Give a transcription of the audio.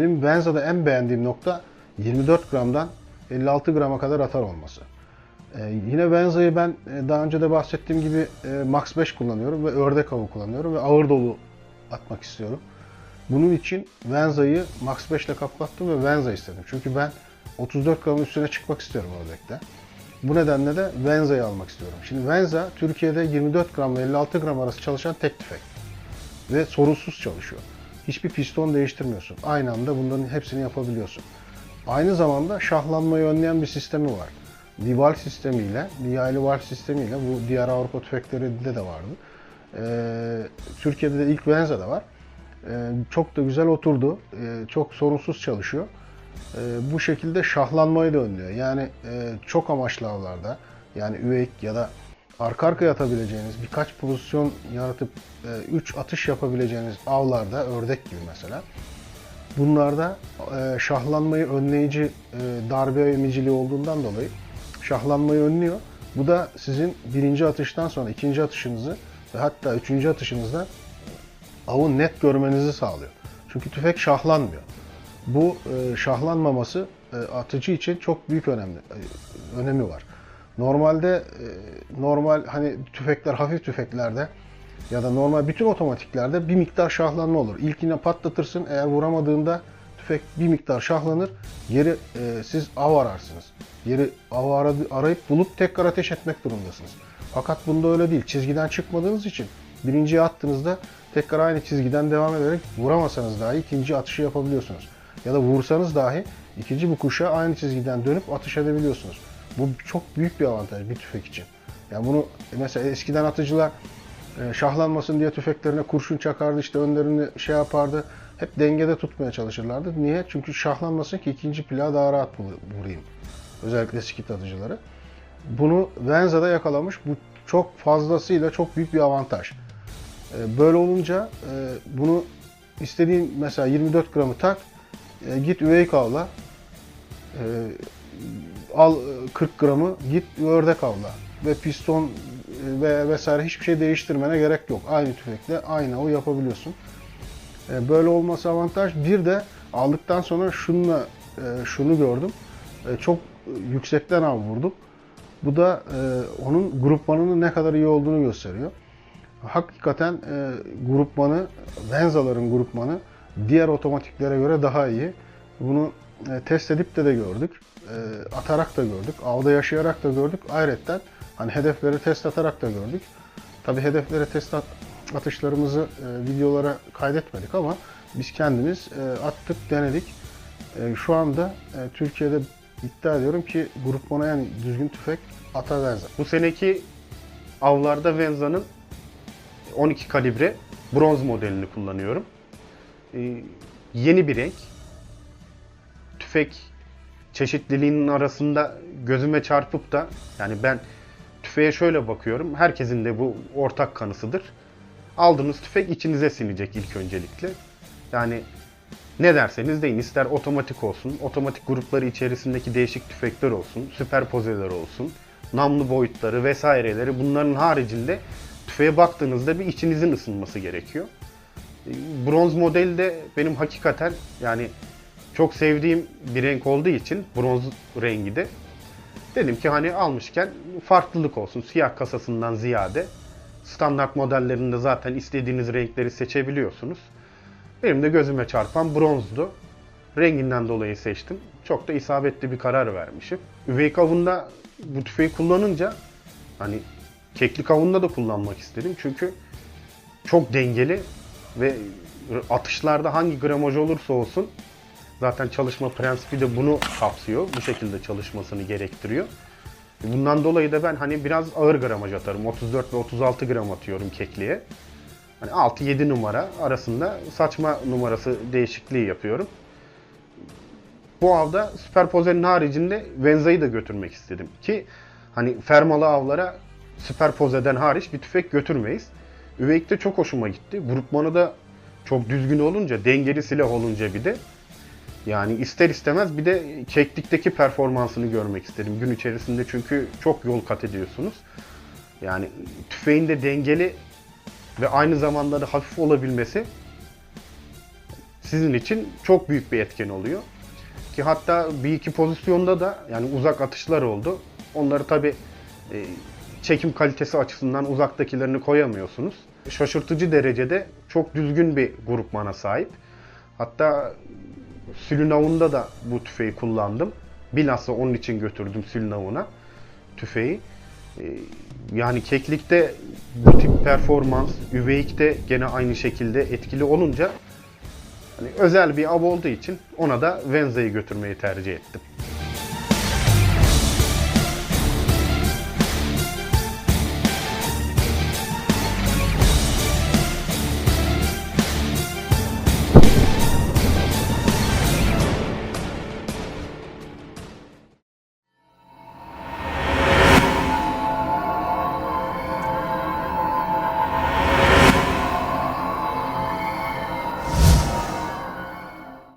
benim Venza'da en beğendiğim nokta 24 gramdan 56 grama kadar atar olması. Ee, yine Venza'yı ben e, daha önce de bahsettiğim gibi e, Max 5 kullanıyorum ve ördek avı kullanıyorum ve ağır dolu atmak istiyorum. Bunun için Venza'yı Max 5 ile kaplattım ve Venza istedim. Çünkü ben 34 gramın üstüne çıkmak istiyorum ördekte. Bu nedenle de Venza'yı almak istiyorum. Şimdi Venza Türkiye'de 24 gram ve 56 gram arası çalışan tek tüfek. Ve sorunsuz çalışıyor. Hiçbir piston değiştirmiyorsun. Aynı anda bunların hepsini yapabiliyorsun. Aynı zamanda şahlanmayı önleyen bir sistemi var. Dival sistemiyle, diyaylı valve sistemiyle bu diğer Avrupa tüfeklerinde de vardı. Ee, Türkiye'de de ilk Venza'da var. Ee, çok da güzel oturdu. Ee, çok sorunsuz çalışıyor. Ee, bu şekilde şahlanmayı da önlüyor. Yani e, çok amaçlı avlarda yani üveyik ya da arka arkaya atabileceğiniz birkaç pozisyon yaratıp 3 atış yapabileceğiniz avlarda ördek gibi mesela bunlarda e, şahlanmayı önleyici e, darbe emiciliği olduğundan dolayı şahlanmayı önlüyor. Bu da sizin birinci atıştan sonra ikinci atışınızı ve hatta üçüncü atışınızda avı net görmenizi sağlıyor. Çünkü tüfek şahlanmıyor. Bu e, şahlanmaması e, atıcı için çok büyük önemli e, önemi var. Normalde e, normal hani tüfekler hafif tüfeklerde ya da normal bütün otomatiklerde bir miktar şahlanma olur. İlkine patlatırsın eğer vuramadığında tüfek bir miktar şahlanır. Yeri e, siz av ararsınız. Yeri av arayıp bulup tekrar ateş etmek durumundasınız. Fakat bunda öyle değil. Çizgiden çıkmadığınız için birinciye attığınızda tekrar aynı çizgiden devam ederek vuramasanız dahi ikinci atışı yapabiliyorsunuz. Ya da vursanız dahi ikinci bu kuşa aynı çizgiden dönüp atış edebiliyorsunuz. Bu çok büyük bir avantaj bir tüfek için. Yani bunu mesela eskiden atıcılar e, şahlanmasın diye tüfeklerine kurşun çakardı işte önlerini şey yapardı. Hep dengede tutmaya çalışırlardı. Niye? Çünkü şahlanmasın ki ikinci plağı daha rahat vurayım. Özellikle skit atıcıları. Bunu Venza'da yakalamış. Bu çok fazlasıyla çok büyük bir avantaj. E, Böyle olunca e, bunu istediğin mesela 24 gramı tak, e, git üveyik avla, e, al e, 40 gramı git ördek avla ve piston e, ve vesaire hiçbir şey değiştirmene gerek yok. Aynı tüfekle aynı avı yapabiliyorsun. E, Böyle olması avantaj. Bir de aldıktan sonra şunla e, şunu gördüm. Çok yüksekten av vurdum. Bu da onun grupmanının ne kadar iyi olduğunu gösteriyor. Hakikaten grupmanı, Venza'ların grupmanı diğer otomatiklere göre daha iyi. Bunu test edip de de gördük. E, atarak da gördük. Avda yaşayarak da gördük. Ayrıca hani hedefleri test atarak da gördük. Tabi hedeflere test at- atışlarımızı e, videolara kaydetmedik ama biz kendimiz e, attık, denedik. E, şu anda e, Türkiye'de iddia ediyorum ki grupmana yani düzgün tüfek ata Venza. Bu seneki avlarda Venza'nın 12 kalibre bronz modelini kullanıyorum. Ee, yeni bir renk. Tüfek çeşitliliğinin arasında gözüme çarpıp da yani ben tüfeğe şöyle bakıyorum. Herkesin de bu ortak kanısıdır. Aldığınız tüfek içinize sinecek ilk öncelikle. Yani ne derseniz deyin ister otomatik olsun, otomatik grupları içerisindeki değişik tüfekler olsun, süperpozeler olsun, namlu boyutları vesaireleri bunların haricinde tüfeğe baktığınızda bir içinizin ısınması gerekiyor. Bronz model de benim hakikaten yani çok sevdiğim bir renk olduğu için bronz rengi de dedim ki hani almışken farklılık olsun siyah kasasından ziyade standart modellerinde zaten istediğiniz renkleri seçebiliyorsunuz. Benim de gözüme çarpan bronzdu. Renginden dolayı seçtim. Çok da isabetli bir karar vermişim. Üveyik avında bu tüfeği kullanınca hani keklik avında da kullanmak istedim. Çünkü çok dengeli ve atışlarda hangi gramaj olursa olsun zaten çalışma prensibi de bunu kapsıyor. Bu şekilde çalışmasını gerektiriyor. Bundan dolayı da ben hani biraz ağır gramaj atarım. 34 ve 36 gram atıyorum kekliğe. Hani 6-7 numara arasında saçma numarası değişikliği yapıyorum. Bu avda süperpozenin haricinde Venza'yı da götürmek istedim. Ki hani fermalı avlara süperpozeden hariç bir tüfek götürmeyiz. Üveyik de çok hoşuma gitti. Grupmanı da çok düzgün olunca, dengeli silah olunca bir de yani ister istemez bir de keklikteki performansını görmek istedim gün içerisinde çünkü çok yol kat ediyorsunuz. Yani tüfeğin de dengeli ve aynı zamanda da hafif olabilmesi sizin için çok büyük bir etken oluyor. Ki hatta bir iki pozisyonda da yani uzak atışlar oldu. Onları tabi çekim kalitesi açısından uzaktakilerini koyamıyorsunuz. Şaşırtıcı derecede çok düzgün bir grupmana sahip. Hatta Sülünav'ında da bu tüfeği kullandım. Bilhassa onun için götürdüm Sülünav'ına tüfeği. Ee, Yani keklikte bu tip performans, üveyikte gene aynı şekilde etkili olunca hani özel bir av olduğu için ona da Venza'yı götürmeyi tercih ettim.